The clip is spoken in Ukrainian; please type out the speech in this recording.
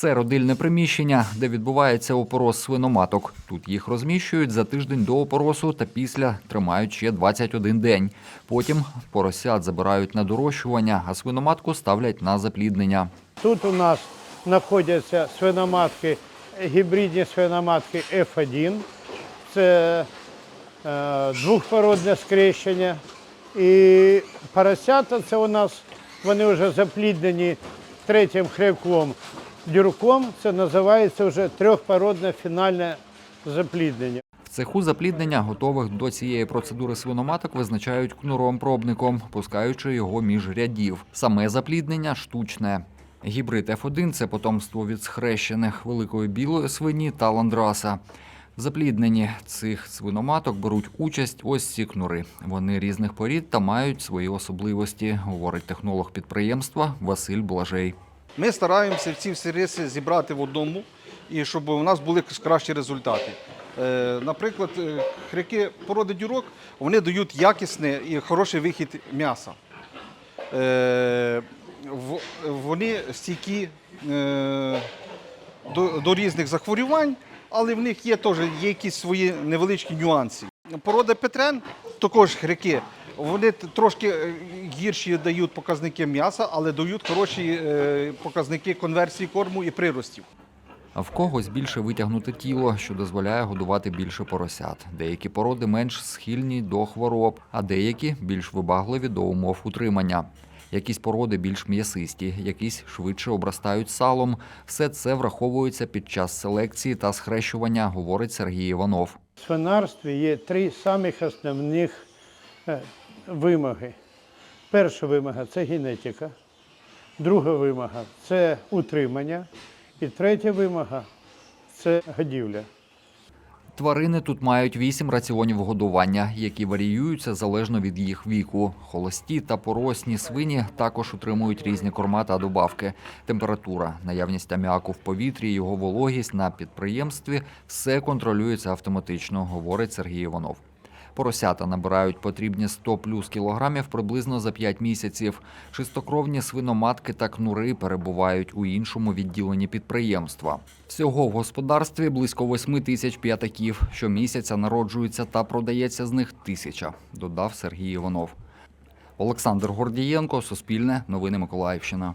Це родильне приміщення, де відбувається опорос свиноматок. Тут їх розміщують за тиждень до опоросу та після тримають ще 21 день. Потім поросят забирають на дорощування, а свиноматку ставлять на запліднення. Тут у нас знаходяться свиноматки, гібридні свиноматки F1. Це е, двохпородне скрещення. І поросята це у нас, вони вже запліднені третім хребком дюрком. Це називається вже трьохпородне фінальне запліднення. В цеху запліднення готових до цієї процедури свиноматок визначають кнуром-пробником, пускаючи його між рядів. Саме запліднення штучне. Гібрид F1 – це потомство від схрещених великої білої свині та ландраса. В заплідненні цих свиноматок беруть участь ось ці кнури. Вони різних порід та мають свої особливості, говорить технолог підприємства Василь Блажей. Ми стараємося ці всі риси зібрати в одному, і щоб у нас були кращі результати. Е, Наприклад, е, хряки породи дюрок вони дають якісний і хороший вихід м'яса. Е, Вони стійкі до різних захворювань, але в них є теж є якісь свої невеличкі нюанси. Порода Петрен, також хряки, вони трошки е, гірші дають показники м'яса, але дають хороші е, показники конверсії корму і приростів. А в когось більше витягнуте тіло, що дозволяє годувати більше поросят. Деякі породи менш схильні до хвороб, а деякі більш вибагливі до умов утримання. Якісь породи більш м'ясисті, якісь швидше обростають салом. Все це враховується під час селекції та схрещування, говорить Сергій Іванов. В свинарстві є три самих основних вимоги. Перша вимога це генетика, друга вимога це утримання, і третя вимога це годівля. Тварини тут мають вісім раціонів годування, які варіюються залежно від їх віку. Холості та поросні свині також утримують різні корма та добавки. Температура, наявність аміаку в повітрі, його вологість на підприємстві все контролюється автоматично, говорить Сергій Іванов. Поросята набирають потрібні 100 плюс кілограмів приблизно за 5 місяців. Чистокровні свиноматки та кнури перебувають у іншому відділенні підприємства. Всього в господарстві близько 8 тисяч п'ятаків. Щомісяця народжується та продається з них тисяча, додав Сергій Іванов. Олександр Гордієнко, Суспільне, Новини Миколаївщина.